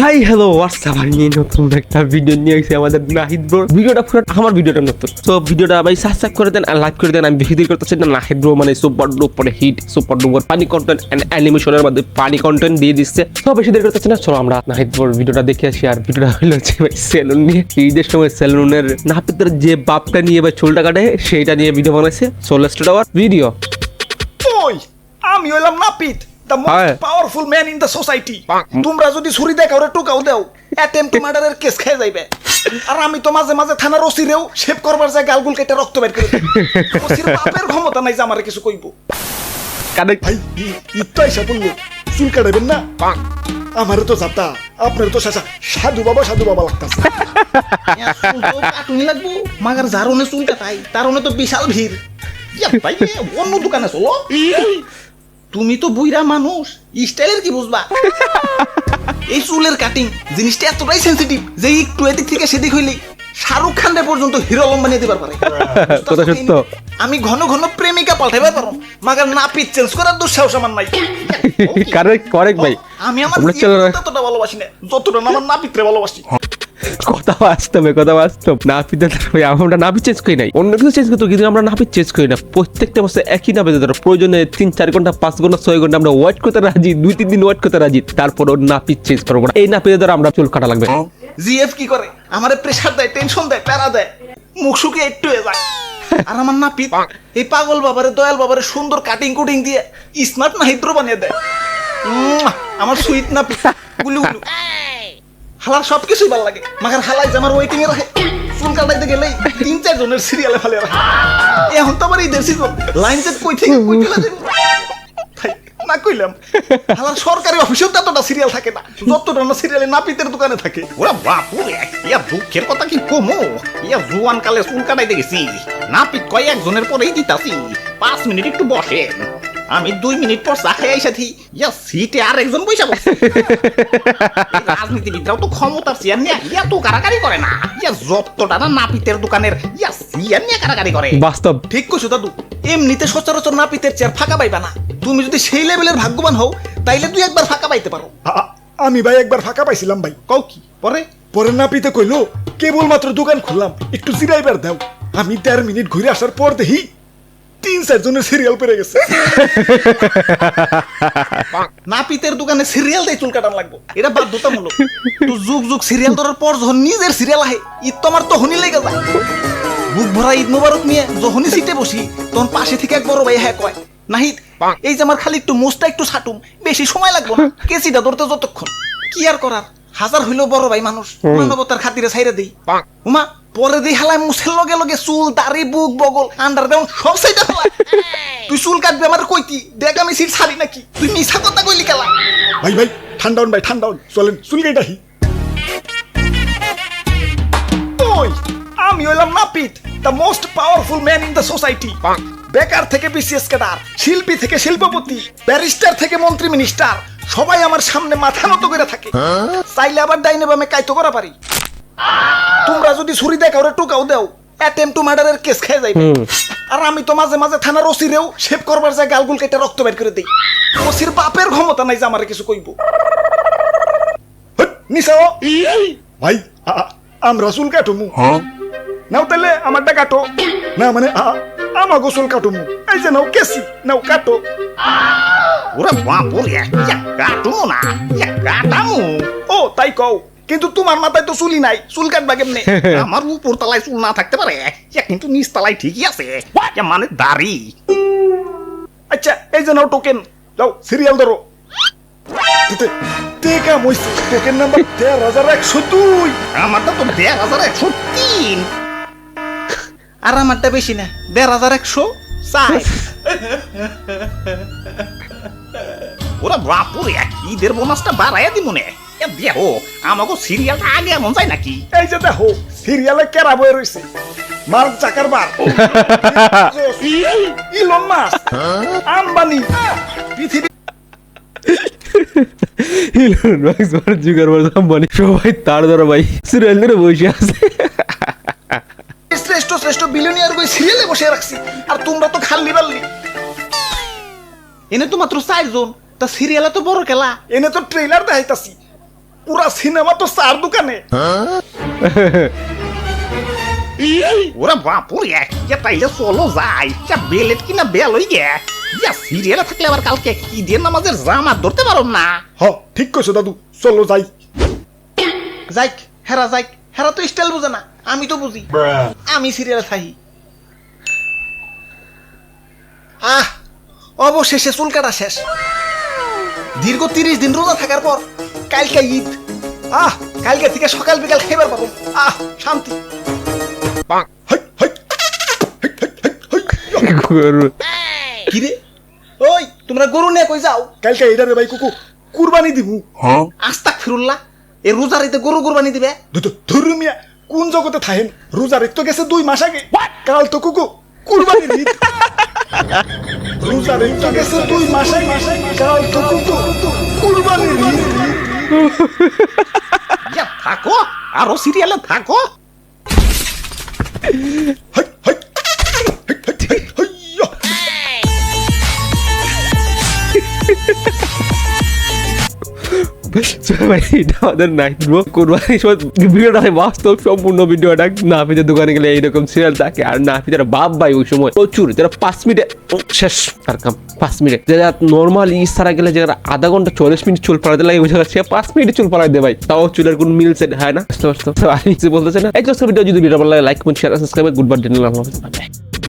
Hi hello WhatsApp আমি নতুন একটা ভিডিও নিয়ে এসেছি আমাদের নাহিদ ব্রো ভিডিওটা পুরো আমার ভিডিওটা নতুন। তো ভিডিওটা ভাই সাবস্ক্রাইব করে দেন আর লাইক করে দেন। আমি বেশি দেরি করতেছি না। নাহিদ ব্রো মানে super duper hit super duper পানি কন্টেন্ট অ্যান্ড অ্যানিমেশনের মধ্যে পানি কন্টেন্ট দিয়ে দিচ্ছে। তো বেশি দেরি করতেছি না। চলো আমরা নাহিদ ব্রোর ভিডিওটা দেখে আসি। আর ভিডিওটা হলো হচ্ছে ভাই সেলুন নিয়ে। ঈদের সময় সেলুনের নাপিতের যে বাপটা নিয়ে ভাই চুলটা কাটে, সেইটা নিয়ে ভিডিও বানাইছে। সোলো স্টার আওয়ার ভিডিও আমি হইলাম নাপিত। The. Most powerful man in the society তোমরা যদি ছুরি দেখাও রে টুকাও দেও। অ্যাটেম্প টু মার্ডারের কেস খেয়ে যাইবে। আর আমি তো মাঝে মাঝে থানার ওসিরেও শেভ করবার যায় গালগুল কেটে রক্ত বের করে ওসির বাপের ক্ষমতা নাই যে আমারে কিছু কইব। কানে ভাই ইত্তো বলল চুল কাটাবেন না? আমারও তো যাতা আপনার তো শাসা সাধু বাবা সাধু বাবা লাগতাছে। কাটুনি লাগবো। মাগার যারনে চুল কাটাই তারনে তো বিশাল ভিড়। ইয়া ভাই অন্য দোকানে চলো। তুমি তো বুইরা মানুষ। স্টাইলের কি বুঝবা? এই চুলের কাটিং জিনিসটা এতটাই সেন্সিটিভ যে একটু এদিক থেকে সেদিক হইলেই শাহরুখ খান পর্যন্ত হিরো আলম বানিয়ে দিবার পারে। কথা সত্য। আমি ঘন ঘন প্রেমিকা পাল্টাইবার পারো মাগার নাপিত চেঞ্জ করার দুঃসাহস আমার নাই। কারেক্ট করেক্ট ভাই আমি আমার আমরা ততটা ভালোবাসি না যতটা না আমার নাপিতরে ভালোবাসি। নাপিতে ভাই, আমরা নাপিত চেঞ্জ করি নাই। অন্য কিছু চেঞ্জ করতে কিন্তু আমরা নাপিত চেঞ্জ করি না, প্রত্যেকটা একই নাপিত ধরো, প্রয়োজনে তিন, চার ঘণ্টা, পাঁচ ঘণ্টা, ছয় ঘণ্টা আমরা ওয়েট করতে রাজি, দুই, তিন দিন ওয়েট করতে রাজি তারপর ওর নাপিত চেঞ্জ করব না। এই নাপিতে ধরো, আমরা চুল কাটা লাগবে। জিএফ কি করে? দেয় টেনশন দেয়, প্যারা দেয়। মুখ শুকিয়ে একটু যায়। আর আমার নাপিত, এই পাগল বাবারে, দয়াল বাবারে সুন্দর কাটিং কুটিং দিয়ে স্মার্ট না হিদ্র বানিয়ে দেয়। আমার সুইট নাপিত, গুলু গুলু। হালার সব কিছুই ভালো লাগে। মাখার হালাই যে আমার ওয়েটিং এ রাখে। চুল কাটাইতে গেলেই তিন চার জনের সিরিয়ালে ফেলে রাখে। এখন তো আমার ঈদের সিজন লাইন সেট কই থেকে, কই চলে না কইলাম। হালার সরকারি অফিসেও সিরিয়াল থাকে না। যতটা না সিরিয়ালে নাপিতের দোকানে থাকে। ওরা বাপুরে, ইয়া দুঃখের কথা কি কমো? ইয়া জুয়ান কালে চুল কাটাইতে গেছি। নাপিত কয়েকজনের পরেই দিতাছি পাঁচ মিনিট একটু বসেন। আমি দুই মিনিট পর চা খেয়ে সাথে ইয়া সিটে আর একজন বৈশা বসে রাজনীতিবিদরাও তো ক্ষমতার চেয়ার নিয়ে ইয়া তো কারাকারি করে না। ইয়া যতটা না নাপিতের দোকানের ইয়া চেয়ার নিয়ে কারাকারি করে। বাস্তব। ঠিক কইছো দাদু এমনিতে সচরাচর নাপিতের চেয়ার ফাঁকা পাইবা না। তুমি যদি সেই লেভেলের ভাগ্যবান হও তাইলে তুই একবার ফাঁকা পাইতে পারো। আমি ভাই একবার ফাঁকা পাইছিলাম ভাই। কও কি পরে? পরে নাপিতে কইলো কেবল মাত্র দোকান খুললাম একটু জিরাইবার দাও। আমি দেড় মিনিট ঘুরে আসার পর দেখি তিন চারজনের সিরিয়াল পেরে গেছে। নাপিতের দোকানে সিরিয়াল দিয়ে চুল কাটান লাগবো। এটা বাধ্যতামূলক। তো যুগ যুগ সিরিয়াল ধরার পর যখন নিজের সিরিয়াল আহে ঈদ তো আমার তখনই লেগে যায়। বুক ভরা ঈদ মোবারক নিয়ে যখনই সিটে বসি তখন পাশে থেকে এক বড় ভাই হ্যাঁ কয় নাহিদ এই যে আমার খালি একটু মোস্তা একটু ছাটুম বেশি সময় লাগবো না কেসিটা ধরতে যতক্ষণ। কি আর করার? হাজার হইল বড় ভাই মানুষ। মানবতার খাতিরে ছাইরে দেই। উমা পরে হালাই মুছের লগে লগে চুল দাড়ি বুক বগল আন্ডার দেউন সব সাইডে তুই চুল কাটবি আমার কইতি দেখ আমি সিট ছাড়ি নাকি। তুই মিছা কথা কইলি কেলা। ভাই ভাই ঠান্ডা হন ভাই ঠান্ডা হন। চলেন চুলকেটাহি ওই আমি হইলাম নাপিত the most powerful man in the society বেকার থেকে বিসিএস ক্যাডার শিল্পী থেকে শিল্পপতি ব্যারিস্টার থেকে মন্ত্রী মিনিস্টার সবাই আমার সামনে মাথা মতো করে থাকে। চাইলে আবার ডাইনে বামে কাইতো করা পারি। তোমরা যদি ছুরি দেখাও রে টুকাও দেও। অ্যাটেম্প টু মার্ডারের কেস খেয়ে যাইবে। আর আমি তো মাঝে মাঝে থানার ওসিরেও শেভ করবার যায় গালগুল কেটে রক্ত বের করে দেই। ওসির বাপের ক্ষমতা নাই যে আমারে কিছু কইব। নিশা ভাই আমরা চুল কাটুমু। নাও তাহলে আমারটা কাটো। না মানে আ- আমাগো চুল কাটুমু। এই যে নাও কেসি নাও কাটো। ওরা বাপুরে কাটুমো না কাটামু। ও তাই কও। কিন্তু তোমার মাথায় তো চুলি নাই। চুল কাটবা কেমনে? আমার উপর তলায় চুল না থাকতে পারে। কিন্তু নিচ তলায় ঠিকই আছে। মানে দাড়ি। আচ্ছা এই যে নাও টোকেন যাও সিরিয়াল ধরো। টেকা মইছে টোকেন নাম্বার তেরো হাজার একশো দুই। আমারটা তো দেড় হাজার একশো তিন। আর আমারটা বেশি না দেড় হাজার একশো চাই ওরা বাপুরে ঈদের বোনাসটা বাড়াইয়া দিব নে দেখো আমাকে সিরিয়ালটা আগে এমন যায় নাকি? এই যে দেখো সিরিয়ালে কেরা বয়ে রয়েছে Mark Zuckerberg Elon Musk Ambani. পৃথিবী ইলন মাস্ক বার জুগার বার আম্বানি। সবাই তার ধরো ভাই সিরিয়াল ধরে বসে আছে। শ্রেষ্ঠ শ্রেষ্ঠ বিলিয়নিয়ার কই সিরিয়ালে বসে রাখছি আর তোমরা তো খাল্লি বাল্লি। এনে তো মাত্র চারজন তা সিরিয়ালে তো বড় খেলা। এনে তো ট্রেলার দেখাইতাছি। পুরা সিনেমা তো চার দোকানে। ওরা বাপুরে ইয়া তাইলে চলো যাই বেলেট কিনা বেল হই গে। ইয়া সিরিয়ালে থাকলে আবার কালকে কি দিয়ে নামাজের জামাত ধরতে পারো না? হ ঠিক কইছো দাদু চলো যাই। যাইক হেরা যাইক। হেরা তো স্টাইল বুঝে না আমি তো বুঝি। আমি সিরিয়াল থাকি আহ অবশেষে চুল কাটা শেষ। দীর্ঘ তিরিশ দিন রোজা থাকার পর কালকে ঈদ। আহ কালকে থেকে সকাল বিকাল খেবার পাবো। আহ শান্তি। গরু। কিরে ওই তোমরা গরু নিয়ে কই যাও? কালকে এটা রে ভাই কুকু কুরবানি দিবু আস্তাক ফিরুল্লাহ এ রোজার ঈদে গরু কুরবানি দিবে? ধরু মিয়া কোন জগতে থাহেন? রোজার ঈদ তো গেছে দুই মাস আগে। কাল তো কুকু কুরবানি ঈদ। রোজার ঈদ তো গেছে দুই মাস আগে। কাল তো কুকু কুরবানি ঈদ। থাকো। আরও সিরিয়ালে থাকো। আমাদের নাইট ভিডিওটা বাস্তব সম্পূর্ণ ভিডিওটা দোকানে গেলে এইরকম সিরিয়াল থাকে আর বাপ ভাই ওই সময় প্রচুর যারা পাঁচ মিনিটে শেষ তার কাম পাঁচ মিনিট যারা নর্মাল ইস ছাড়া গেলে যারা আধা ঘণ্টা চল্লিশ মিনিট চুল পাড়াতে লাগে ওই পাঁচ মিনিটে চুল পাড়াই দেয় ভাই তাও চুলের কোনো মিল সেট হয় না বুঝতে পারছ আমি কিছু বলতেছে না এই ভিডিও যদি ভিডিও ভালো লাগে like comment share subscribe good bye dinner